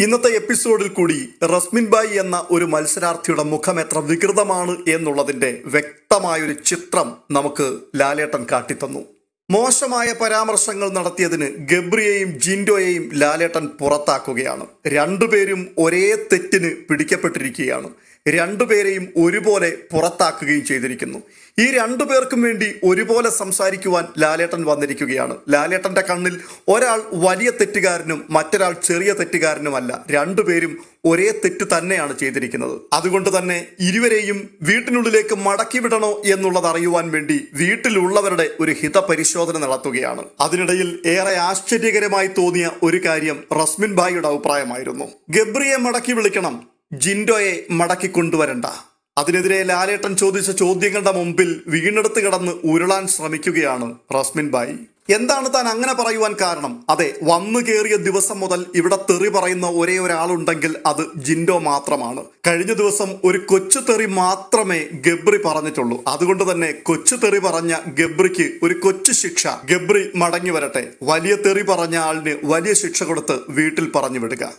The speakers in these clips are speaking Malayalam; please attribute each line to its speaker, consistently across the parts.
Speaker 1: ഇന്നത്തെ എപ്പിസോഡിൽ കൂടി റസ്മിൻ ബായി എന്ന ഒരു മത്സരാർത്ഥിയുടെ മുഖം എത്ര വികൃതമാണ് എന്നുള്ളതിന്റെ വ്യക്തമായൊരു ചിത്രം നമുക്ക് ലാലേട്ടൻ കാട്ടിത്തന്നു. മോശമായ പരാമർശങ്ങൾ നടത്തിയതിന് ഗബ്രിയെയും ജിൻഡോയെയും ലാലേട്ടൻ പുറത്താക്കുകയാണ്. രണ്ടുപേരും ഒരേ തെറ്റിന് പിടിക്കപ്പെട്ടിരിക്കുകയാണ്. രണ്ടുപേരെയും ഒരുപോലെ പുറത്താക്കുകയും ചെയ്തിരിക്കുന്നു. ഈ രണ്ടു പേർക്കും വേണ്ടി ഒരുപോലെ സംസാരിക്കുവാൻ ലാലേട്ടൻ വന്നിരിക്കുകയാണ്. ലാലേട്ടന്റെ കണ്ണിൽ ഒരാൾ വലിയ തെറ്റുകാരനും മറ്റൊരാൾ ചെറിയ തെറ്റുകാരനുമല്ല. രണ്ടുപേരും ഒരേ തെറ്റ് തന്നെയാണ് ചെയ്തിരിക്കുന്നത്. അതുകൊണ്ട് തന്നെ ഇരുവരെയും വീട്ടിനുള്ളിലേക്ക് മടക്കിവിടണോ എന്നുള്ളത് അറിയുവാൻ വേണ്ടി വീട്ടിലുള്ളവരുടെ ഒരു ഹിതപരിശോധന നടത്തുകയാണ്. അതിനിടയിൽ ഏറെ ആശ്ചര്യകരമായി തോന്നിയ ഒരു കാര്യം റസ്മിൻ ഭായിയുടെ അഭിപ്രായമായിരുന്നു. ഗബ്രിയെ മടക്കി വിളിക്കണം ജിൻഡോയെ മടക്കി കൊണ്ടുവരണ്ട. അതിനെതിരെ ലാലേട്ടൻ ചോദിച്ച ചോദ്യങ്ങളുടെ മുമ്പിൽ വീണെടുത്ത് കിടന്ന് ഉരുളാൻ ശ്രമിക്കുകയാണ് റസ്മിൻ ബായി എന്താണ് താൻ അങ്ങനെ പറയുവാൻ കാരണം? അതെ വന്നു കയറിയ ദിവസം മുതൽ ഇവിടെ തെറി പറയുന്ന ഒരേ ഒരാളുണ്ടെങ്കിൽ അത് ജിൻഡോ മാത്രമാണ്. കഴിഞ്ഞ ദിവസം ഒരു കൊച്ചു തെറി മാത്രമേ ഗബ്രി പറഞ്ഞിട്ടുള്ളൂ. അതുകൊണ്ട് തന്നെ കൊച്ചു തെറി പറഞ്ഞ ഗബ്രിക്ക് ഒരു കൊച്ചു ശിക്ഷ. ഗബ്രി മടങ്ങി വരട്ടെ. വലിയ തെറി പറഞ്ഞ ആളിന് വലിയ ശിക്ഷ കൊടുത്ത് വീട്ടിൽ പറഞ്ഞു വിടുക.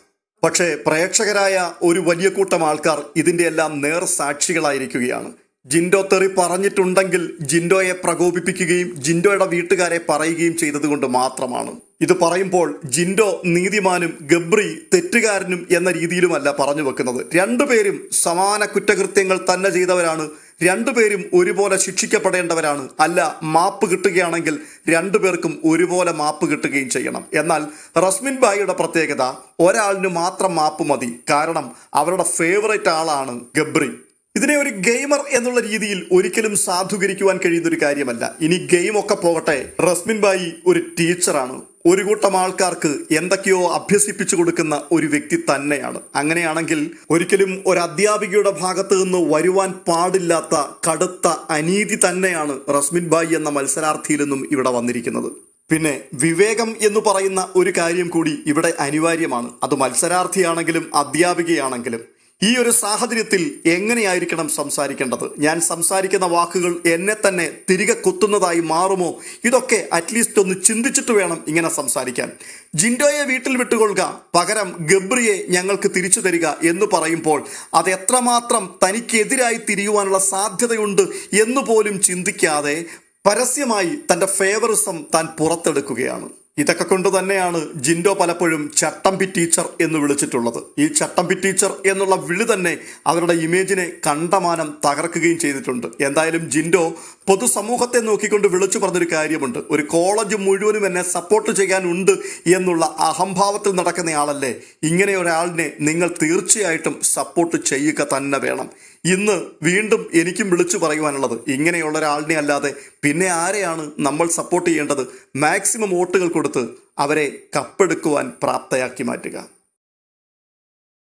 Speaker 1: പക്ഷേ പ്രേക്ഷകരായ ഒരു വലിയ കൂട്ടം ആൾക്കാർ ഇതിന്റെ എല്ലാം നേർ സാക്ഷികളായിരിക്കുകയാണ്. ജിൻഡോ തെറി പറഞ്ഞിട്ടുണ്ടെങ്കിൽ ജിൻഡോയെ പ്രകോപിപ്പിക്കുകയും ജിൻഡോയുടെ വീട്ടുകാരെ പറയുകയും ചെയ്തതുകൊണ്ട് മാത്രമാണ്. ഇത് പറയുമ്പോൾ ജിൻഡോ നീതിമാനും ഗബ്രി തെറ്റുകാരനും എന്ന രീതിയിലുമല്ല പറഞ്ഞു വെക്കുന്നത്. രണ്ടുപേരും സമാന കുറ്റകൃത്യങ്ങൾ തന്നെ ചെയ്തവരാണ്. രണ്ടുപേരും ഒരുപോലെ ശിക്ഷിക്കപ്പെടേണ്ടവരാണ്. അല്ല മാപ്പ് കിട്ടുകയാണെങ്കിൽ രണ്ടുപേർക്കും ഒരുപോലെ മാപ്പ് കിട്ടുകയും ചെയ്യണം. എന്നാൽ റസ്മിൻ ബായിയുടെ പ്രത്യേകത ഒരാളിന് മാത്രം മാപ്പ് മതി. കാരണം അവരുടെ ഫേവറേറ്റ് ആളാണ് ഗബ്രി. ഇതിനെ ഒരു ഗെയിമർ എന്നുള്ള രീതിയിൽ ഒരിക്കലും സാധൂകരിക്കുവാൻ കഴിയുന്ന ഒരു കാര്യമല്ല. ഇനി ഗെയിം ഒക്കെ പോകട്ടെ. റസ്മിൻ ബായി ഒരു ടീച്ചറാണ്. ഒരു കൂട്ടം ആൾക്കാർക്ക് എന്തൊക്കെയോ അഭ്യസിപ്പിച്ചു കൊടുക്കുന്ന ഒരു വ്യക്തി തന്നെയാണ്. അങ്ങനെയാണെങ്കിൽ ഒരിക്കലും ഒരു അധ്യാപികയുടെ ഭാഗത്ത് നിന്ന് വരുവാൻ പാടില്ലാത്ത കടുത്ത അനീതി തന്നെയാണ് റസ്മിൻ ബായി എന്ന മത്സരാർത്ഥിയിൽ നിന്നും ഇവിടെ വന്നിരിക്കുന്നത്. പിന്നെ വിവേകം എന്ന് പറയുന്ന ഒരു കാര്യം കൂടി ഇവിടെ അനിവാര്യമാണ്. അത് മത്സരാർത്ഥിയാണെങ്കിലും അധ്യാപികയാണെങ്കിലും. ഈ ഒരു സാഹചര്യത്തിൽ എങ്ങനെയായിരിക്കണം സംസാരിക്കേണ്ടത്? ഞാൻ സംസാരിക്കുന്ന വാക്കുകൾ എന്നെ തന്നെ തിരികെ കുത്തുന്നതായി മാറുമോ? ഇതൊക്കെ അറ്റ്ലീസ്റ്റ് ഒന്ന് ചിന്തിച്ചിട്ട് വേണം ഇങ്ങനെ സംസാരിക്കാൻ. ജിൻഡോയെ വീട്ടിൽ വിട്ടുകൊള്ളുക പകരം ഗബ്രിയെ ഞങ്ങൾക്ക് തിരിച്ചു തരിക എന്ന് പറയുമ്പോൾ അത് എത്രമാത്രം തനിക്കെതിരായി തിരിയുവാനുള്ള സാധ്യതയുണ്ട് എന്ന് പോലും ചിന്തിക്കാതെ പരസ്യമായി തന്റെ ഫേവറിസം താൻ പുറത്തെടുക്കുകയാണ്. ഇതൊക്കെ കൊണ്ട് തന്നെയാണ് ജിൻഡോ പലപ്പോഴും ചട്ടമ്പി ടീച്ചർ എന്ന് വിളിച്ചിട്ടുള്ളത്. ഈ ചട്ടമ്പി ടീച്ചർ എന്നുള്ള വിളി തന്നെ അവരുടെ ഇമേജിനെ കണ്ടമാനം തകർക്കുകയും ചെയ്തിട്ടുണ്ട്. എന്തായാലും ജിൻഡോ പൊതുസമൂഹത്തെ നോക്കിക്കൊണ്ട് വിളിച്ചു പറഞ്ഞൊരു കാര്യമുണ്ട്. ഒരു കോളേജ് മുഴുവനും എന്നെ സപ്പോർട്ട് ചെയ്യാനുണ്ട് എന്നുള്ള അഹംഭാവത്തിൽ നടക്കുന്നയാളല്ലേ ഇങ്ങനെ ഒരാളിനെ നിങ്ങൾ തീർച്ചയായിട്ടും സപ്പോർട്ട് ചെയ്യുക തന്നെ വേണം. ഇന്ന് വീണ്ടും എനിക്കും വിളിച്ചു പറയുവാനുള്ളത് ഇങ്ങനെയുള്ള ഒരാളിനെ അല്ലാതെ പിന്നെ ആരെയാണ് നമ്മൾ സപ്പോർട്ട് ചെയ്യേണ്ടത്? മാക്സിമം വോട്ടുകൾ കൊടുത്ത് അവരെ കപ്പെടുക്കുവാൻ പ്രാപ്തയാക്കി മാറ്റുക.